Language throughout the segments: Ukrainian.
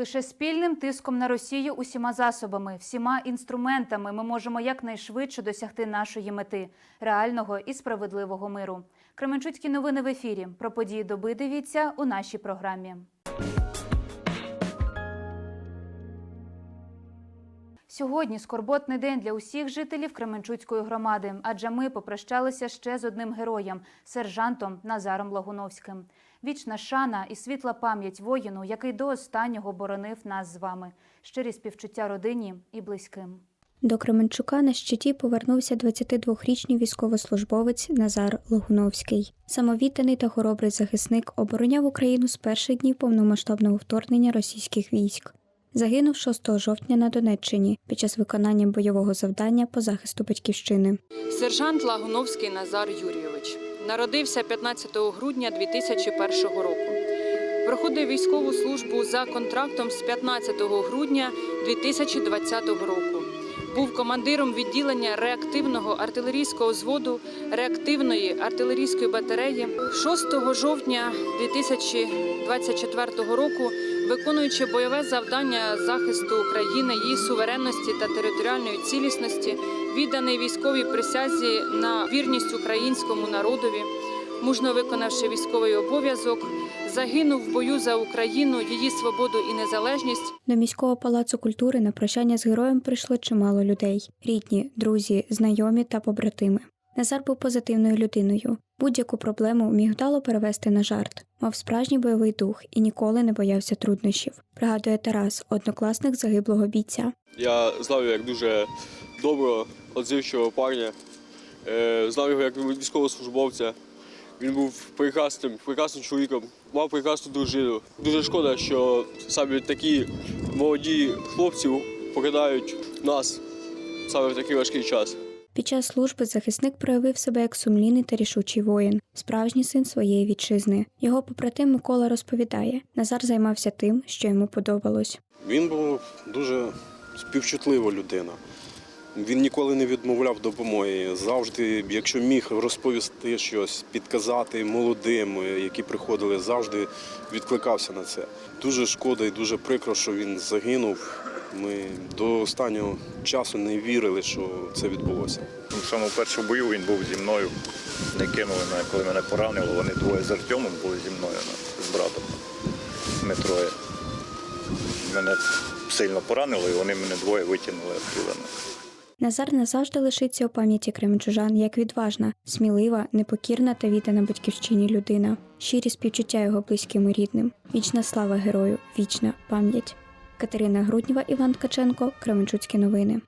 Лише спільним тиском на Росію усіма засобами, всіма інструментами ми можемо якнайшвидше досягти нашої мети реального і справедливого миру. Кременчуцькі новини в ефірі. Про події доби дивіться у нашій програмі. Сьогодні скорботний день для усіх жителів Кременчуцької громади, адже ми попрощалися ще з одним героєм сержантом Назаром Лагуновським. Вічна шана і світла пам'ять воїну, який до останнього боронив нас з вами. Щирі співчуття родині і близьким. До Кременчука на щиті повернувся 22-річний військовослужбовець Назар Логуновський. Самовідданий та хоробрий захисник обороняв Україну з перших днів повномасштабного вторгнення російських військ. Загинув 6 жовтня на Донеччині під час виконання бойового завдання по захисту батьківщини. Сержант Лагуновський Назар Юрійович народився 15 грудня 2001 року. Проходив військову службу за контрактом з 15 грудня 2020 року. Був командиром відділення реактивного артилерійського зводу реактивної артилерійської батареї 6 жовтня 2024 року, виконуючи бойове завдання захисту України, її суверенності та територіальної цілісності, відданий військовій присязі на вірність українському народові, мужно виконавши військовий обов'язок, загинув в бою за Україну, її свободу і незалежність. До міського палацу культури на прощання з героєм прийшло чимало людей: рідні, друзі, знайомі та побратими. Назар був позитивною людиною. Будь-яку проблему міг вдало перевести на жарт, мав справжній бойовий дух і ніколи не боявся труднощів. Пригадує Тарас, однокласник загиблого бійця. Я знав його як дуже доброго, отзивчивого парня. Е, Знав його як військовослужбовця. Він був прекрасним, прекрасним чоловіком, мав прекрасну дружину. Дуже шкода, що саме такі молоді хлопці покидають нас саме в такий важкий час. Під час служби захисник проявив себе як сумлінний та рішучий воїн, справжній син своєї вітчизни. Його побратим Микола розповідає: Назар займався тим, що йому подобалось. Він був дуже співчутлива людина. Він ніколи не відмовляв допомоги. Завжди, якщо міг розповісти щось, підказати молодим, які приходили, завжди відкликався на це. Дуже шкода і дуже прикро, що він загинув. Ми до останнього часу не вірили, що це відбулося. В самому першому бою він був зі мною. Не кинули мене, коли мене поранило. Вони двоє з Артемом були зі мною ну, з братом. Ми троє. Мене сильно поранило, і вони мене двоє витягнули оттуда. Назар назавжди лишиться у пам'яті кременчужан як відважна, смілива, непокірна та віддана батьківщині людина. Щирі співчуття його близьким і рідним. Вічна слава герою, вічна пам'ять. Катерина Груднєва, Іван Ткаченко, Кременчуцькі новини.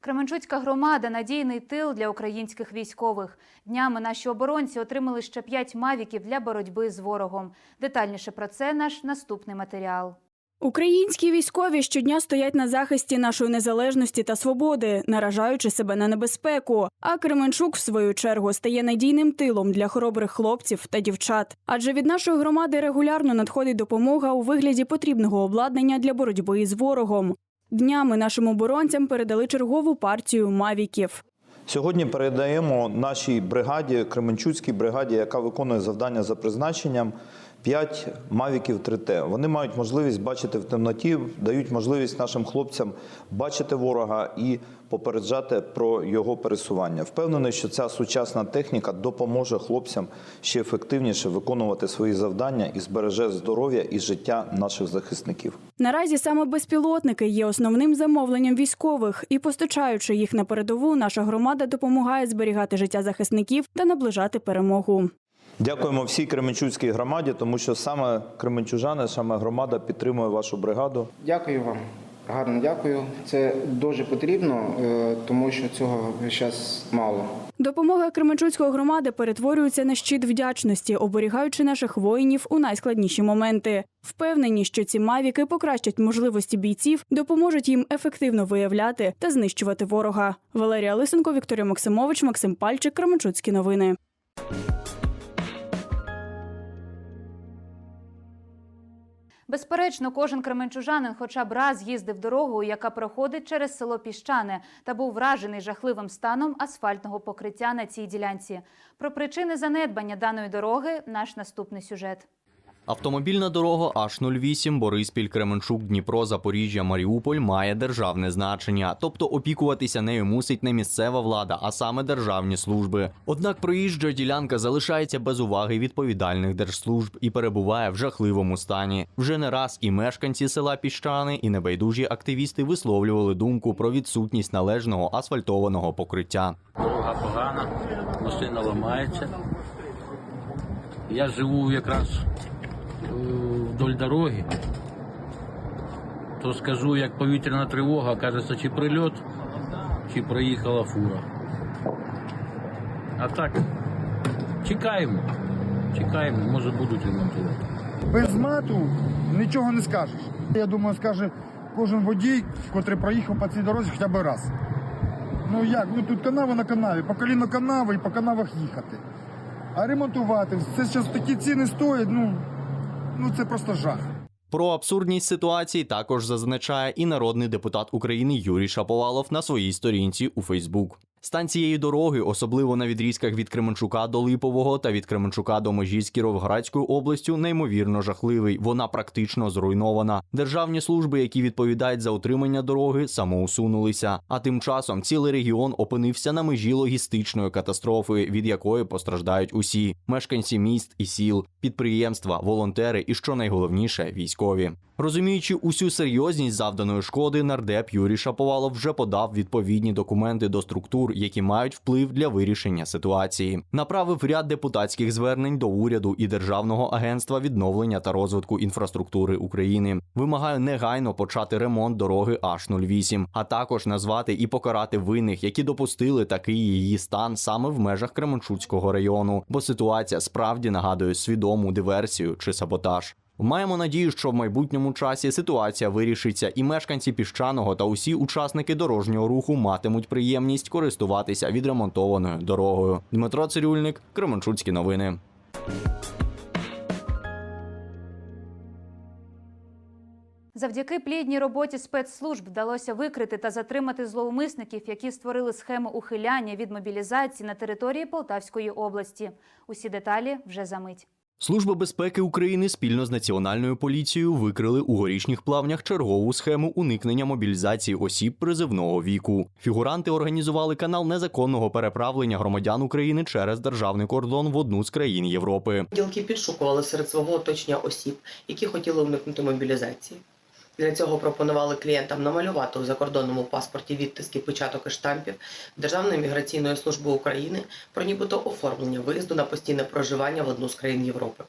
Кременчуцька громада надійний тил для українських військових. Днями наші оборонці отримали ще п'ять мавіків для боротьби з ворогом. Детальніше про це наш наступний матеріал. Українські військові щодня стоять на захисті нашої незалежності та свободи, наражаючи себе на небезпеку. А Кременчук, в свою чергу, стає надійним тилом для хоробрих хлопців та дівчат. Адже від нашої громади регулярно надходить допомога у вигляді потрібного обладнання для боротьби із ворогом. Днями нашим оборонцям передали чергову партію мавіків. Сьогодні передаємо нашій бригаді, Кременчуцькій бригаді, яка виконує завдання за призначенням. 5 мавіків 3Т. Вони мають можливість бачити в темноті, дають можливість нашим хлопцям бачити ворога і попереджати про його пересування. Впевнений, що ця сучасна техніка допоможе хлопцям ще ефективніше виконувати свої завдання і збереже здоров'я і життя наших захисників. Наразі саме безпілотники є основним замовленням військових, і постачаючи їх на передову, наша громада допомагає зберігати життя захисників та наближати перемогу. Дякуємо всій Кременчуцькій громаді, тому що саме Кременчужани, саме громада підтримує вашу бригаду. Дякую вам. Гарно дякую. Це дуже потрібно, е, тому що цього зараз мало. Допомога Кременчуцької громади перетворюється на щит вдячності, оберігаючи наших воїнів у найскладніші моменти. Впевнені, що ці мавіки покращать можливості бійців, допоможуть їм ефективно виявляти та знищувати ворога. Валерія Лисенко, Вікторія Максимович, Максим Пальчик, Кременчуцькі новини. Безперечно, кожен кременчужанин хоча б раз їздив дорогою, яка проходить через село Піщане, та був вражений жахливим станом асфальтного покриття на цій ділянці. Про причини занедбання даної дороги наш наступний сюжет. Автомобільна дорога H08 Бориспіль, Кременчук, Дніпро, Запоріжжя, Маріуполь має державне значення, тобто опікуватися нею мусить не місцева влада, а саме державні служби. Однак проїжджа ділянка залишається без уваги відповідальних держслужб і перебуває в жахливому стані. Вже не раз і мешканці села Піщани, і небайдужі активісти висловлювали думку про відсутність належного асфальтованого покриття. Дорога погана, машина ламається. Я живу якраз вдоль дороги. То скажу, як повітряна тривога, кажеться, чи прильот, чи проїхала фура. А так, чекаємо. Чекаємо, може будуть ремонтувати. Без мату нічого не скажеш. Я думаю, скаже кожен водій, котрий проїхав по цій дорозі хоча б раз. Ну як? Ну тут канава на канаві, по коліно канави і по канавах їхати. А ремонтувати, це зараз такі ціни стоять, ну, ну це просто жах. Про абсурдність ситуації також зазначає і народний депутат України Юрій Шаповалов на своїй сторінці у Фейсбук. Стан цієї дороги, особливо на відрізках від Кременчука до Липового та від Кременчука до межі з Кіровоградською областю, неймовірно жахливий. Вона практично зруйнована. Державні служби, які відповідають за утримання дороги, самоусунулися. А тим часом цілий регіон опинився на межі логістичної катастрофи, від якої постраждають усі мешканці міст і сіл, підприємства, волонтери і що найголовніше військові. Розуміючи усю серйозність завданої шкоди, нардеп Юрій Шаповалов вже подав відповідні документи до структур, які мають вплив для вирішення ситуації. Направив ряд депутатських звернень до уряду і Державного агентства відновлення та розвитку інфраструктури України. Вимагаю негайно почати ремонт дороги H08, а також назвати і покарати винних, які допустили такий її стан саме в межах Кременчуцького району, бо ситуація справді нагадує свідому диверсію чи саботаж. Маємо надію, що в майбутньому часі ситуація вирішиться, і мешканці піщаного та усі учасники дорожнього руху матимуть приємність користуватися відремонтованою дорогою. Дмитро Цирюльник, Кременчуцькі новини. Завдяки плідній роботі спецслужб вдалося викрити та затримати зловмисників, які створили схему ухиляння від мобілізації на території Полтавської області. Усі деталі вже за мить. Служба безпеки України спільно з національною поліцією викрили у горішніх плавнях чергову схему уникнення мобілізації осіб призивного віку. Фігуранти організували канал незаконного переправлення громадян України через державний кордон в одну з країн Європи. Ділки підшукували серед свого оточення осіб, які хотіли уникнути мобілізації. Для цього пропонували клієнтам намалювати у закордонному паспорті відтиски початок і штампів Державної міграційної служби України про нібито оформлення виїзду на постійне проживання в одну з країн Європи.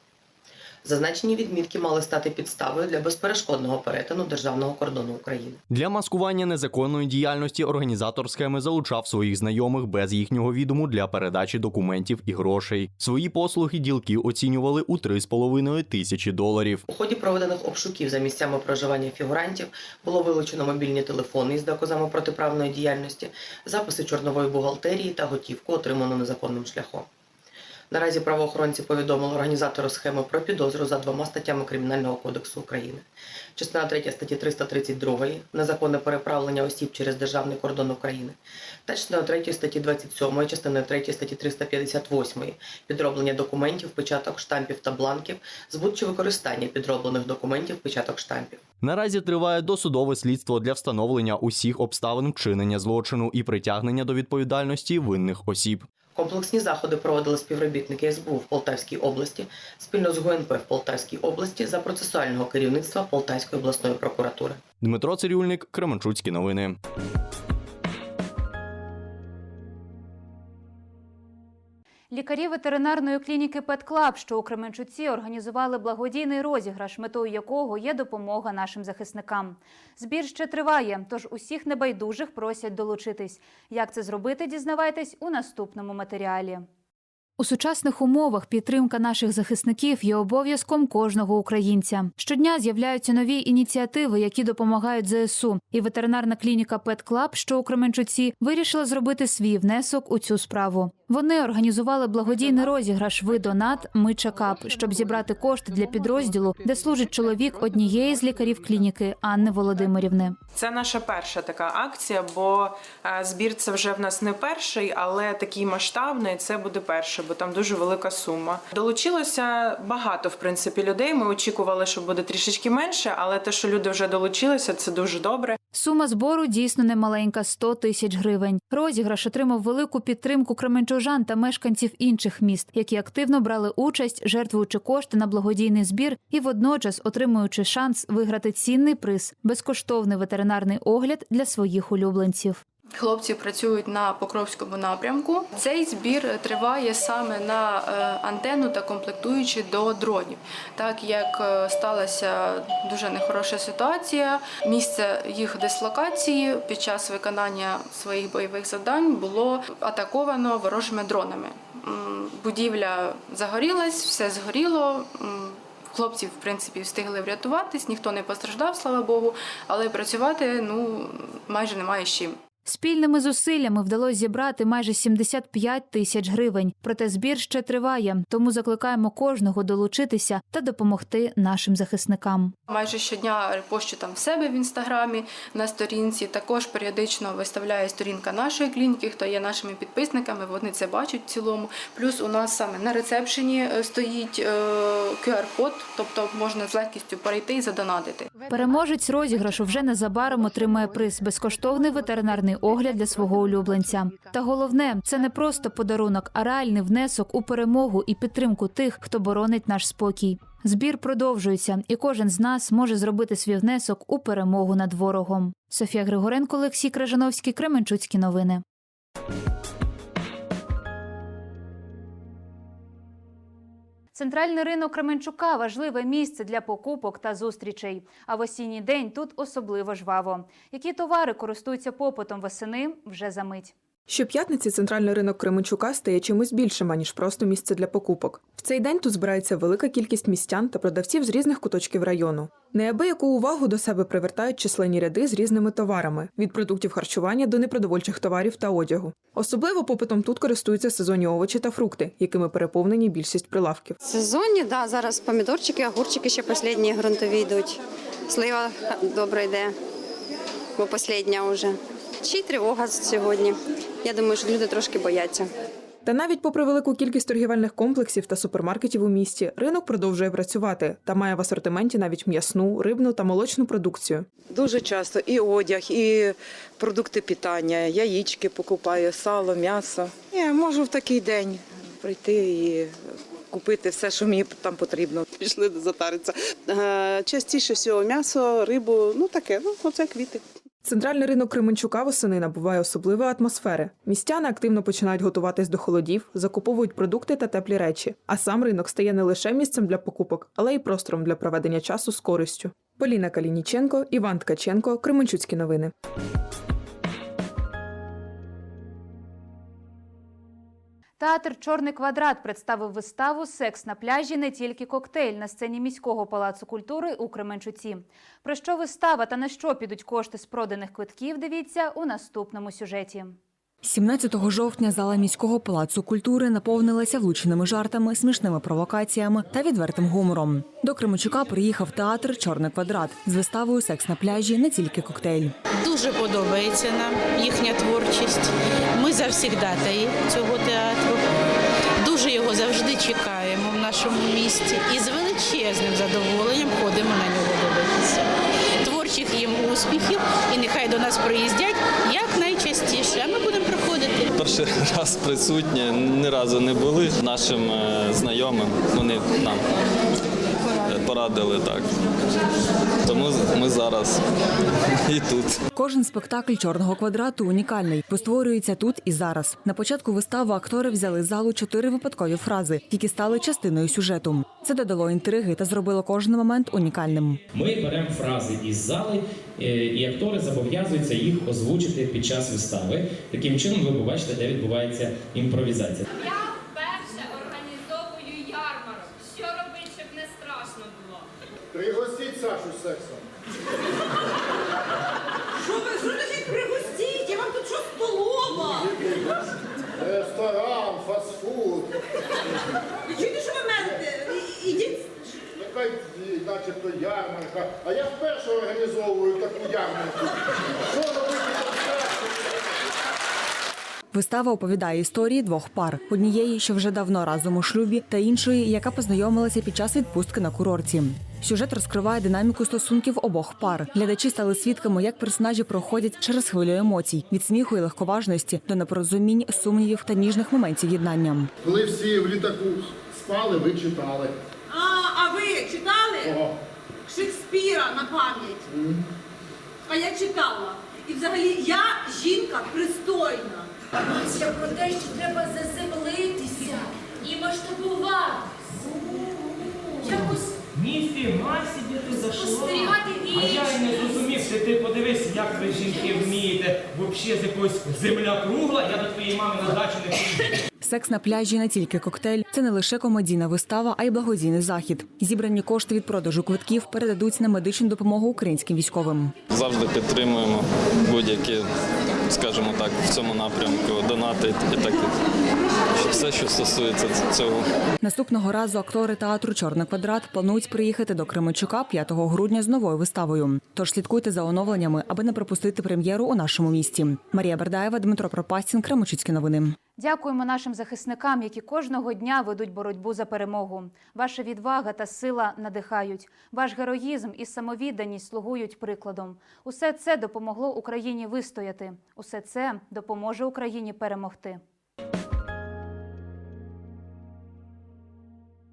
Зазначені відмітки мали стати підставою для безперешкодного перетину державного кордону України. Для маскування незаконної діяльності організатор схеми залучав своїх знайомих без їхнього відому для передачі документів і грошей. Свої послуги ділки оцінювали у 3,5 тисячі доларів. У ході проведених обшуків за місцями проживання фігурантів було вилучено мобільні телефони із доказами протиправної діяльності, записи чорнової бухгалтерії та готівку, отриману незаконним шляхом. Наразі правоохоронці повідомили організатору схеми про підозру за двома статтями Кримінального кодексу України. Частина 3 статті 332 незаконне переправлення осіб через державний кордон України та частина 3 статті 27, частина 3 статті 358 підроблення документів, печаток, штампів та бланків, збут чи використання підроблених документів, печаток, штампів. Наразі триває досудове слідство для встановлення усіх обставин вчинення злочину і притягнення до відповідальності винних осіб. Комплексні заходи проводили співробітники СБУ в Полтавській області спільно з ГУНП в Полтавській області за процесуального керівництва Полтавської обласної прокуратури. Дмитро Цирюльник, Кременчуцькі новини. Лікарі ветеринарної клініки «Петклаб», що у Кременчуці, організували благодійний розіграш, метою якого є допомога нашим захисникам. Збір ще триває, тож усіх небайдужих просять долучитись. Як це зробити, дізнавайтесь у наступному матеріалі. У сучасних умовах підтримка наших захисників є обов'язком кожного українця. Щодня з'являються нові ініціативи, які допомагають ЗСУ. І ветеринарна клініка «Петклаб», що у Кременчуці, вирішила зробити свій внесок у цю справу. Вони організували благодійний розіграш «Ви донат, ми чекап, щоб зібрати кошти для підрозділу, де служить чоловік однієї з лікарів клініки Анни Володимирівни. Це наша перша така акція, бо е, збір це вже в нас не перший, але такий масштабний це буде перший, бо там дуже велика сума. Долучилося багато в принципі людей. Ми очікували, що буде трішечки менше, але те, що люди вже долучилися, це дуже добре. Сума збору дійсно немаленька 100 тисяч гривень. Розіграш отримав велику підтримку кременчужан та мешканців інших міст, які активно брали участь, жертвуючи кошти на благодійний збір і водночас отримуючи шанс виграти цінний приз безкоштовний ветеринарний огляд для своїх улюбленців. Хлопці працюють на Покровському напрямку. Цей збір триває саме на е, антенну та комплектуючі до дронів. Так як е, сталася дуже нехороша ситуація, місце їх дислокації під час виконання своїх бойових завдань було атаковано ворожими дронами. Будівля загорілась, все згоріло. Хлопці, в принципі, встигли врятуватись, ніхто не постраждав, слава Богу, але працювати ну майже немає з чим. Спільними зусиллями вдалося зібрати майже 75 тисяч гривень. Проте збір ще триває, тому закликаємо кожного долучитися та допомогти нашим захисникам. Майже щодня репощу там в себе в інстаграмі на сторінці. Також періодично виставляє сторінка нашої клініки, хто є нашими підписниками. Вони це бачать в цілому. Плюс у нас саме на рецепшені е, стоїть е, QR-код, тобто можна з легкістю перейти і задонатити. Переможець розіграшу вже незабаром отримає приз безкоштовний ветеринарний огляд для свого улюбленця. Та головне, це не просто подарунок, а реальний внесок у перемогу і підтримку тих, хто боронить наш спокій. Збір продовжується, і кожен з нас може зробити свій внесок у перемогу над ворогом. Софія Григоренко, Олексій Кражановський, Кременчуцькі новини. Центральний ринок Кременчука важливе місце для покупок та зустрічей. А в осінній день тут особливо жваво. Які товари користуються попитом восени вже за мить. Щоп'ятниці центральний ринок Кременчука стає чимось більшим, аніж просто місце для покупок. В цей день тут збирається велика кількість містян та продавців з різних куточків району. Неабияку увагу до себе привертають численні ряди з різними товарами від продуктів харчування до непродовольчих товарів та одягу. Особливо попитом тут користуються сезонні овочі та фрукти, якими переповнені більшість прилавків. Сезонні, да, зараз помідорчики, огурчики ще останні ґрунтові йдуть. Слива добре йде, бо остання вже. Чи й тривога сьогодні. Я думаю, що люди трошки бояться. Та навіть попри велику кількість торгівельних комплексів та супермаркетів у місті, ринок продовжує працювати та має в асортименті навіть м'ясну, рибну та молочну продукцію. Дуже часто і одяг, і продукти питання, яєчки покупаю, сало, м'ясо. Я можу в такий день прийти і купити все, що мені там потрібно. Пішли затаритися. Е, Частіше всього м'ясо, рибу, ну таке, ну оце квіти. Центральний ринок Кременчука восени набуває особливої атмосфери. Містяни активно починають готуватись до холодів, закуповують продукти та теплі речі. А сам ринок стає не лише місцем для покупок, але й простором для проведення часу з користю. Поліна Калініченко, Іван Ткаченко, Кременчуцькі новини. Театр Чорний квадрат представив виставу Секс на пляжі не тільки коктейль на сцені міського палацу культури у Кременчуці. Про що вистава та на що підуть кошти з проданих квитків? Дивіться у наступному сюжеті. 17 жовтня зала міського палацу культури наповнилася влученими жартами, смішними провокаціями та відвертим гумором. До Кременчука приїхав театр Чорний квадрат з виставою Секс на пляжі не тільки коктейль. Дуже подобається нам їхня творчість. Ми завсігдатаї цього театру. Дуже його завжди чекаємо в нашому місті і з величезним задоволенням ходимо на нього дивитися. Творчих їм успіхів і нехай до нас приїздять якнайчастіше. А ми будемо приходити. Перший раз присутні, ні разу не були нашим е, знайомим. Вони нам е, порадили так. Тому ми зараз і тут. Кожен спектакль чорного квадрату унікальний, бо створюється тут і зараз. На початку вистави актори взяли з залу чотири випадкові фрази, які стали частиною сюжету. Це додало інтриги та зробило кожен момент унікальним. Ми беремо фрази із зали, е, і актори зобов'язуються їх озвучити під час вистави. Таким чином, ви побачите, де відбувається імпровізація. Я вперше організовую ярмарок. Що робити, щоб не страшно було? Пригостіть Сашу сексом. Що ви що значить пригостіть? Я вам тут що столова? Ресторан, Ви чуєте, що ви мене? Ідіть. Яка начебто ярмарка. А я вперше організовую таку ярмарку. Що робити Вистава оповідає історії двох пар: однієї, що вже давно разом у шлюбі, та іншої, яка познайомилася під час відпустки на курорті. Сюжет розкриває динаміку стосунків обох пар. Глядачі стали свідками, як персонажі проходять через хвилю емоцій від сміху і легковажності до непорозумінь, сумнівів та ніжних моментів єднання. Коли всі в літаку спали, ви читали. А, а ви читали Кого? Шекспіра на пам'ять? А я читала. І взагалі я жінка пристойна. Про те, що треба заземлитися і масштабувати. Ніфіга собі ти зайшла. А я й не зрозумів, що ти подивись, як ви жінки вмієте взагалі з якоїсь земля кругла, я до твоєї мами на дачу не поїду. Секс на пляжі не тільки коктейль, це не лише комедійна вистава, а й благодійний захід. Зібрані кошти від продажу квитків передадуть на медичну допомогу українським військовим. Завжди підтримуємо будь-які, скажімо так, в цьому напрямку донати і таке. Все, що стосується цього. Наступного разу актори театру Чорний квадрат планують приїхати до Кременчука 5 грудня з новою виставою. Тож слідкуйте за оновленнями, аби не пропустити прем'єру у нашому місті. Марія Бердаєва, Дмитро Пропастін, Кременчуцькі новини. Дякуємо нашим захисникам, які кожного дня ведуть боротьбу за перемогу. Ваша відвага та сила надихають. Ваш героїзм і самовідданість слугують прикладом. Усе це допомогло Україні вистояти. Усе це допоможе Україні перемогти.